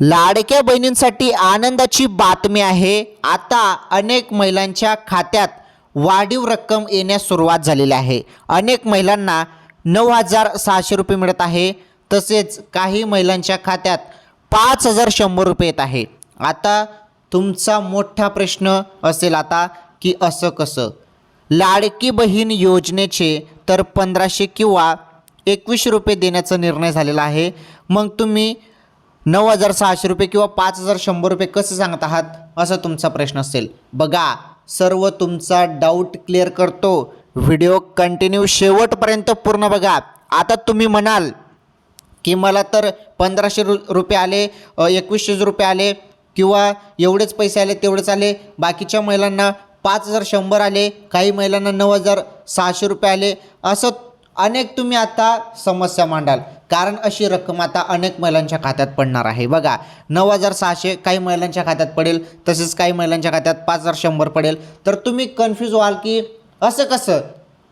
लाडक्या बहिणींसाठी आनंदाची बातमी आहे. आता अनेक महिलांच्या खात्यात वाढीव रक्कम येण्यास सुरुवात झालेली आहे. अनेक महिलांना नऊ हजार सहाशे रुपये मिळत आहे. तसेच काही महिलांच्या खात्यात पाच हजार शंभर रुपये येत आहे. आता तुमचा मोठा प्रश्न असेल आता की असं कसं? लाडकी बहीण योजनेचे तर पंधराशे किंवा एकवीसशे रुपये देण्याचा निर्णय झालेला आहे. मग तुम्ही नऊ हजार सहाशे रुपये किंवा पाच हजार शंभर रुपये कसं सांगत आहात? असा तुमचा प्रश्न असेल. बघा सर्व तुमचा डाऊट क्लिअर करतो. व्हिडिओ कंटिन्यू शेवटपर्यंत पूर्ण बघा. आता तुम्ही म्हणाल की मला तर पंधराशे रु रुपये आले एकवीसशे रुपये आले किंवा एवढेच पैसे आले तेवढेच आले. बाकीच्या महिलांना पाच हजार शंभर आले काही महिलांना नऊ हजार सहाशे रुपये आले. असं अनेक तुम्ही आता समस्या मांडाल. कारण अशी रक्कम आता अनेक महिलांच्या खात्यात पडणार आहे. बघा नऊ हजार सहाशे काही महिलांच्या खात्यात पडेल तसेच काही महिलांच्या खात्यात पाच हजार शंभर पडेल. तर तुम्ही कन्फ्यूज व्हाल की असं कसं?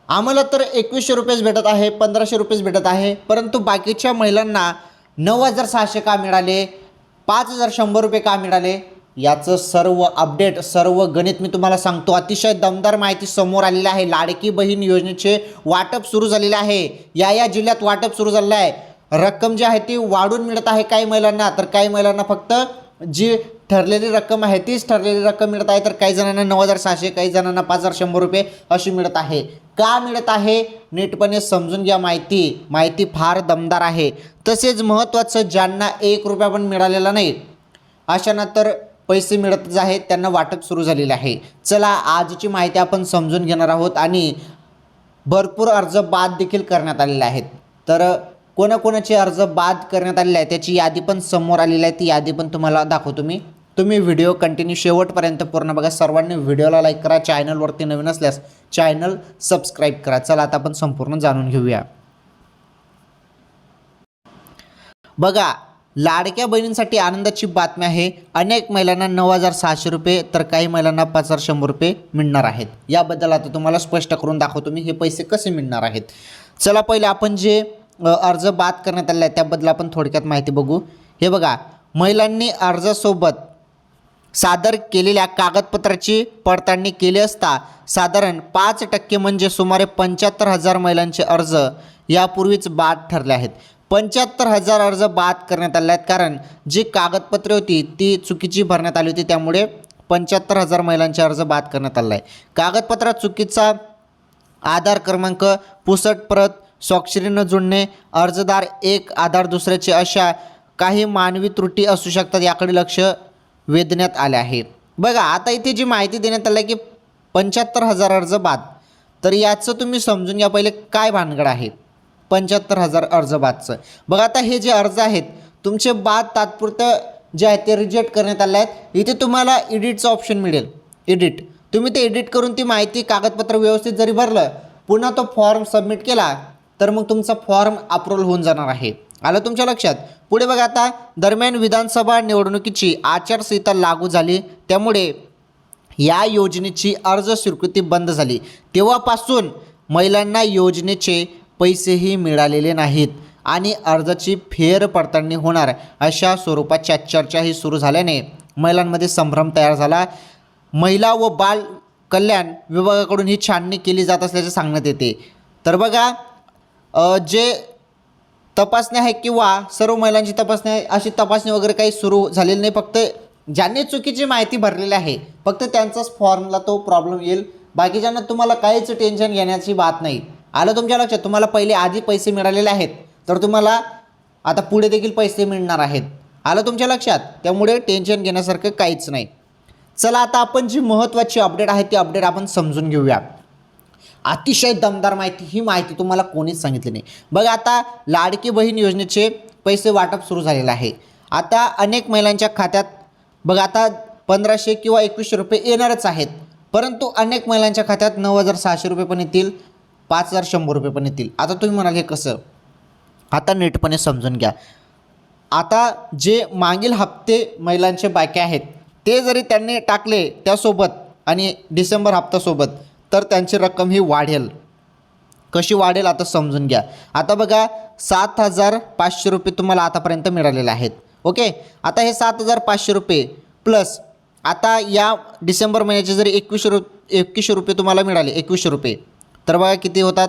आम्हाला तर एकवीसशे रुपयेच भेटत आहे पंधराशे रुपयेच भेटत आहे. परंतु बाकीच्या महिलांना नऊ हजार सहाशे का मिळाले? पाच हजार शंभर रुपये का मिळाले? याचं सर्व अपडेट सर्व गणित मी तुम्हाला सांगतो. अतिशय दमदार माहिती समोर आलेली आहे. लाडकी बहीण योजनेचे वाटप सुरू झालेले आहे. या या जिल्ह्यात वाटप सुरू झालेलं आहे. रक्कम जी आहे ती वाढून मिळत आहे काही महिलांना. तर काही महिलांना फक्त जी ठरलेली रक्कम आहे तीच ठरलेली रक्कम मिळत आहे. तर काही जणांना नऊ हजार सहाशे काही जणांना पाच हजार शंभर रुपये अशी मिळत आहे. का मिळत आहे? नीटपणे समजून घ्या माहिती. माहिती फार दमदार आहे. तसेच महत्त्वाचं ज्यांना एक रुपया पण मिळालेला नाही अशांना तर पैसे मिळतच आहेत त्यांना वाटप सुरू झालेले आहे. चला आजची माहिती आपण समजून घेणार आहोत आणि भरपूर अर्ज बाद देखील करण्यात आलेले आहेत. तर कोणाकोणाचे अर्ज बाद करण्यात आलेले आहेत त्याची यादी पण समोर आलेली आहे ती यादी पण तुम्हाला दाखवतो मी. तुम्ही व्हिडिओ कंटिन्यू शेवटपर्यंत पूर्ण बघा. सर्वांनी व्हिडिओला लाईक करा चॅनलवरती नवीन असल्यास चॅनल सबस्क्राईब करा. चला आता आपण संपूर्ण जाणून घेऊया. बघा लाडक्या बहिणींसाठी आनंदाची बातमी आहे. अनेक महिलांना नऊ हजार सहाशे रुपये तर काही महिलांना पाच हजार शंभर रुपये मिळणार आहेत. याबद्दल आता तुम्हाला स्पष्ट करून दाखवतो मी हे पैसे कसे मिळणार आहेत. चला पहिले आपण जे अर्ज बाद करण्यात आले आहे त्याबद्दल आपण थोडक्यात माहिती बघू. हे बघा महिलांनी अर्जासोबत सादर केलेल्या कागदपत्राची पडताळणी केली असता साधारण पाच टक्के म्हणजे सुमारे पंच्याहत्तर हजार महिलांचे अर्ज यापूर्वीच बाद ठरले आहेत. पंच्याहत्तर हजार अर्ज बाद करण्यात आले आहेत. कारण जी कागदपत्रे होती ती चुकीची भरण्यात आली होती. त्यामुळे पंच्याहत्तर हजार महिलांचे अर्ज बाद करण्यात आला. आहे कागदपत्रात चुकीचा आधार क्रमांक पुसट प्रत स्वाक्षरी न जुळणे अर्जदार एक आधार दुसऱ्याचे अशा काही मानवी त्रुटी असू शकतात याकडे लक्ष वेधण्यात आले आहे. बघा आता इथे जी माहिती देण्यात आली आहे की पंच्याहत्तर हजार अर्ज बाद. तर याचं तुम्ही समजून घ्या. पहिले काय भानगड आहे? पंच्याहत्तर हजार अर्ज बादचं. बघा आता हे जे अर्ज आहेत तुमचे बाद तात्पुरतं जे आहेत ते रिजेक्ट करण्यात आले आहेत. इथे तुम्हाला एडिटचं ऑप्शन मिळेल. एडिट तुम्ही ते एडिट करून ती माहिती कागदपत्र व्यवस्थित जरी भरलं पुन्हा तो फॉर्म सबमिट केला तर मग तुमचा फॉर्म अप्रूव्हल होऊन जाणार आहे. आलं तुमच्या लक्षात? पुढे बघा आता दरम्यान विधानसभा निवडणुकीची आचारसंहिता लागू झाली. त्यामुळे या योजनेची अर्ज स्वीकृती बंद झाली. तेव्हापासून महिलांना योजनेचे पैसेही मिळालेले नाहीत आणि अर्जाची फेर पडताळणी होणार अशा स्वरूपाच्या चर्चाही सुरू झाल्याने महिलांमध्ये संभ्रम तयार झाला. महिला व बाल कल्याण विभागाकडून ही छाननी केली जात असल्याचे सांगण्यात येते. तर बघा जे तपासणी आहे किंवा सर्व महिलांची तपासणी आहे अशी तपासणी वगैरे काही सुरू झालेली नाही. फक्त ज्यांनी चुकीची माहिती भरलेली आहे फक्त त्यांचाच फॉर्मला तो प्रॉब्लेम येईल. बाकीच्यांना तुम्हाला काहीच टेन्शन घेण्याची बात नाही. आलं तुमच्या लक्षात? तुम्हाला पहिले आधी पैसे मिळालेले आहेत तर तुम्हाला आता पुढे देखील पैसे मिळणार आहेत. आलं तुमच्या लक्षात? त्यामुळे टेन्शन घेण्यासारखं काहीच नाही. चला आता आपण जी महत्त्वाची अपडेट आहे ती अपडेट आपण समजून घेऊया. अतिशय दमदार माहिती ही माहिती तुम्हाला कोणीच सांगितली नाही. बघा आता लाडकी बहीण योजनेचे पैसे वाटप सुरू झालेलं आहे. आता अनेक महिलांच्या खात्यात बघा आता पंधराशे किंवा एकवीसशे रुपये येणारच आहेत. परंतु अनेक महिलांच्या खात्यात नऊ हजार सहाशे रुपये पण येतील. पाच हजार शंभर रुपये पण येतील. आता तुम्ही म्हणाल हे कसं? आता नीटपणे समजून घ्या. आता जे मागील हप्ते महिलांचे बाकी आहेत ते जरी त्यांनी टाकले त्यासोबत आणि डिसेंबर हप्त्यासोबत तर त्यांची रक्कम ही वाढेल. कशी वाढेल आता समजून घ्या. आता बघा सात हजार पाचशे रुपये तुम्हाला आतापर्यंत मिळालेले आहेत. ओके? आता हे सात हजार पाचशे रुपये प्लस आता या डिसेंबर महिन्याचे जरी एकवीसशे रु एकवीसशे रुपये तुम्हाला मिळाले एकवीसशे रुपये. तर बघा किती होतात?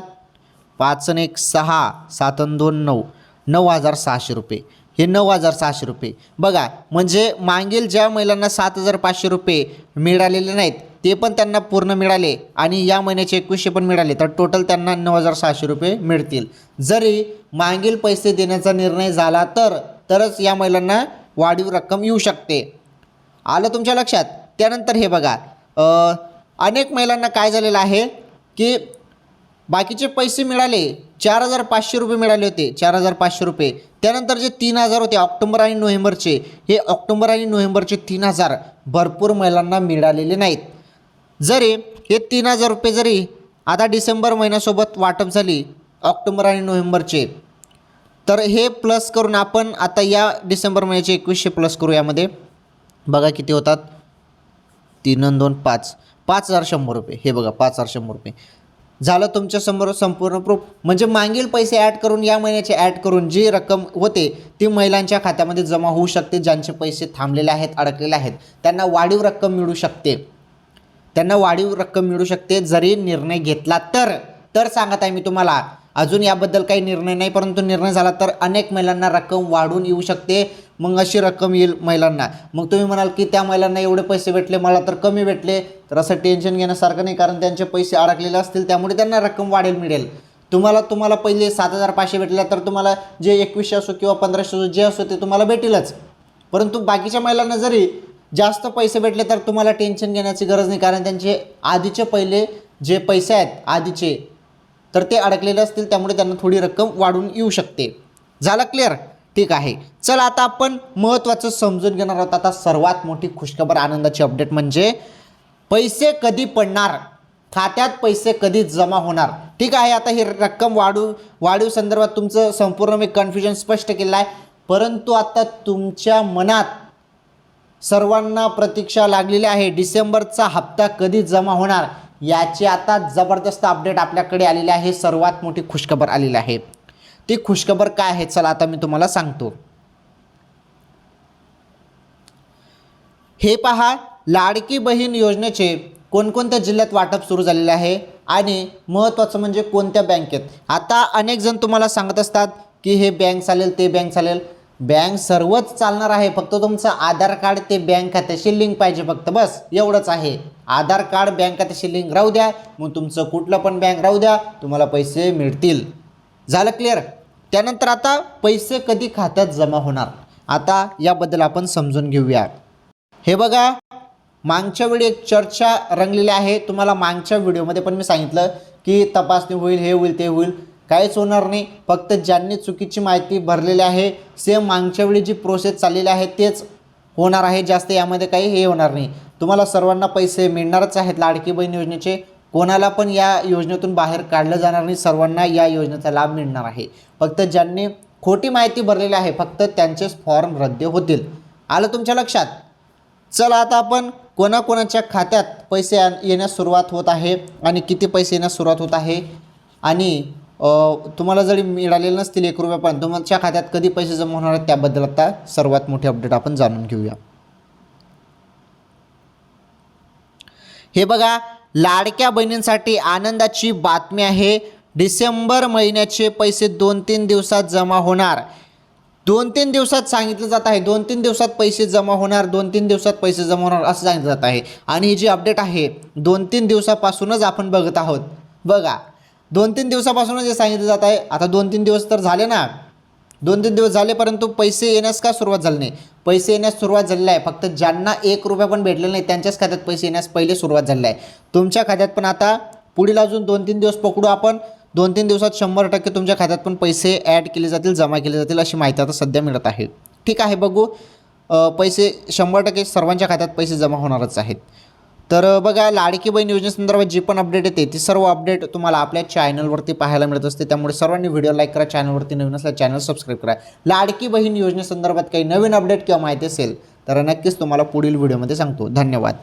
पाच आणि एक सहा सात आणि दोन नऊ. नऊ हजार सहाशे रुपये. हे नऊ हजार सहाशे रुपये. बघा म्हणजे मागील ज्या महिलांना सात हजार पाचशे रुपये मिळालेले नाहीत ते पण त्यांना पूर्ण मिळाले आणि या महिन्याचे एकवीसशे पण मिळाले. तर टोटल त्यांना नऊ हजार सहाशे रुपये मिळतील. जरी मागील पैसे देण्याचा निर्णय झाला तर तरच या महिलांना वाढीव रक्कम येऊ शकते. आलं तुमच्या लक्षात? त्यानंतर हे बघा अनेक महिलांना काय झालेलं आहे की बाकीचे पैसे मिळाले चार हजार पाचशे रुपये मिळाले होते चार हजार पाचशे रुपये. त्यानंतर जे तीन हजार होते ऑक्टोबर आणि नोव्हेंबरचे हे ऑक्टोबर आणि नोव्हेंबरचे तीन हजार भरपूर महिलांना मिळालेले नाहीत. जरी हे तीन हजार रुपये जरी आता डिसेंबर महिन्यासोबत वाटप झाली ऑक्टोबर आणि नोव्हेंबरचे तर हे प्लस करून आपण आता या डिसेंबर महिन्याचे एकवीसशे प्लस करू यामध्ये. बघा किती होतात. तीन दोन पाच. पाच हजार शंभर रुपये. हे बघा पाच हजार शंभर रुपये. झालं तुमच्यासमोर संपूर्ण प्रूफ म्हणजे मागील पैसे ॲड करून या महिन्याचे ॲड करून जी रक्कम होते ती महिलांच्या खात्यामध्ये जमा होऊ शकते. ज्यांचे पैसे थांबलेले आहेत अडकलेले आहेत त्यांना वाढीव रक्कम मिळू शकते. त्यांना वाढीव रक्कम मिळू शकते. जरी निर्णय घेतला तर तर सांगत आहे मी तुम्हाला अजून याबद्दल काही निर्णय नाही परंतु निर्णय झाला तर अनेक महिलांना रक्कम वाढून येऊ शकते. मग अशी रक्कम येईल महिलांना. मग तुम्ही म्हणाल की त्या महिलांना एवढे पैसे भेटले मला तर कमी भेटले. तर असं टेन्शन घेण्यासारखं नाही कारण त्यांचे पैसे अडकलेले असतील त्यामुळे त्यांना रक्कम वाढेल मिळेल. तुम्हाला तुम्हाला पहिले सात हजार पाचशे भेटल्या तर तुम्हाला जे एकवीसशे असो किंवा पंधराशे असो जे असो ते तुम्हाला भेटेलच. परंतु बाकीच्या महिलांना जरी जास्त पैसे भेटले तर तुम्हाला टेन्शन घेण्याची गरज नाही कारण त्यांचे आधीचे पहिले जे पैसे आहेत आधीचे तर ते अडकलेले असतील त्यामुळे त्यांना थोडी रक्कम वाढून येऊ शकते. झालं क्लिअर ठीक आहे. चला आता आपण महत्त्वाचं समजून घेणार आहोत. आता सर्वात मोठी खुशखबर आनंदाची अपडेट म्हणजे पैसे कधी पडणार? खात्यात पैसे कधी जमा होणार? ठीक आहे आता ही रक्कम वाढू वाढीव संदर्भात तुमचं संपूर्ण मी कन्फ्युजन स्पष्ट केलं आहे परंतु आता तुमच्या मनात सर्वांना प्रतीक्षा लागलेली आहे. डिसेंबरचा हप्ता कधी जमा होणार? याची आता जबरदस्त अपडेट आपल्याकडे आलेली आहे. सर्वात मोठी खुशखबर आलेली आहे. ती खुशखबर काय आहे? चला आता मी तुम्हाला सांगतो. हे पहा लाडकी बहीण योजनेचे कोणकोणत्या जिल्ह्यात वाटप सुरू झालेले आहे आणि महत्त्वाचं म्हणजे कोणत्या बँकेत आता अनेक जण तुम्हाला सांगत असतात की हे बँक चालेल ते बँक चालेल. बँक सर्वच चालणार आहे. फक्त तुमचं आधार कार्ड ते बँक खात्याशी लिंक पाहिजे फक्त. बस एवढंच आहे. आधार कार्ड बँक खात्याशी लिंक राहू द्या. मग तुमचं कुठलं पण बँक राहू द्या. तुम्हाला पैसे मिळतील. झालं क्लिअर त्यानंतर आता पैसे कधी खात्यात जमा होणार? आता याबद्दल आपण समजून घेऊया. हे बघा मागच्या वेळी एक चर्चा रंगलेली आहे. तुम्हाला मागच्या व्हिडिओमध्ये पण मी सांगितलं की तपासणी होईल हे होईल ते होईल. काहीच होणार नाही. फक्त ज्यांनी चुकीची माहिती भरलेली आहे सेम मागच्या वेळी जी प्रोसेस चाललेली आहे तेच होणार आहे जास्त यामध्ये काही हे होणार नाही. तुम्हाला सर्वांना पैसे मिळणारच आहेत. लाडकी बहीण योजनेचे कोणाला पण या योजनेतून बाहेर काढलं जाणार नाही. सर्वांना या योजनेचा लाभ मिळणार आहे. फक्त ज्यांनी खोटी माहिती भरलेली आहे फक्त त्यांचेच फॉर्म रद्द होतील. आलं तुमच्या लक्षात? चला आता आपण कोणाकोणाच्या खात्यात पैसे आण- येण्यास सुरुवात होत आहे आणि किती पैसे येण्यास सुरुवात होत आहे आणि तुम्हाला जरी मिळालेले नसतील एक रुपया पण तुमच्या खात्यात कधी पैसे जमा होणार आहेत त्याबद्दल आता सर्वात मोठी अपडेट आपण जाणून घेऊया. हे बघा लाडक्या बहिणींसाठी आनंदाची बातमी आहे. डिसेंबर महिन्याचे पैसे दोन तीन दिवसात जमा होणार. दोन तीन दिवसात सांगितलं जात आहे. दोन तीन दिवसात पैसे जमा होणार दोन तीन दिवसात पैसे जमा होणार असं सांगितलं जात आहे. आणि ही जी अपडेट आहे दोन तीन दिवसापासूनच आपण बघत आहोत. बघा दोन तीन दिवसापासूनच जे सांगितलं जात आहे. आता दोन तीन दिवस तर झाले ना. दोन तीन दिवस झाले परंतु पैसे येण्यास का सुरुवात झाली नाही? पैसे येण्यास सुरुवात झालेली आहे. फक्त ज्यांना एक रुपया पण भेटलेला नाही त्यांच्याच खात्यात पैसे येण्यास पहिले सुरुवात झालेली आहे. तुमच्या खात्यात पण आता पुढील अजून दोन तीन दिवस पकडू आपण. दोन तीन दिवसात शंभर टक्के तुमच्या खात्यात पण पैसे ॲड केले जातील जमा केले जातील अशी माहिती आता सध्या मिळत आहे. ठीक आहे बघू. पैसे शंभर टक्के सर्वांच्या खात्यात पैसे जमा होणारच आहेत. तर बघा लाडकी बहीण योजनेसंदर्भात जी पण अपडेट येते ती सर्व अपडेट तुम्हाला आपल्या चॅनलवरती पाहायला मिळत असते. त्यामुळे सर्वांनी व्हिडिओ लाईक करा चॅनलवरती नवीन असल्या चॅनल सबस्क्राईब करा. लाडकी बहीण योजनेसंदर्भात काही नवीन अपडेट किंवा माहिती असेल तर नक्कीच तुम्हाला पुढील व्हिडिओमध्ये सांगतो. धन्यवाद.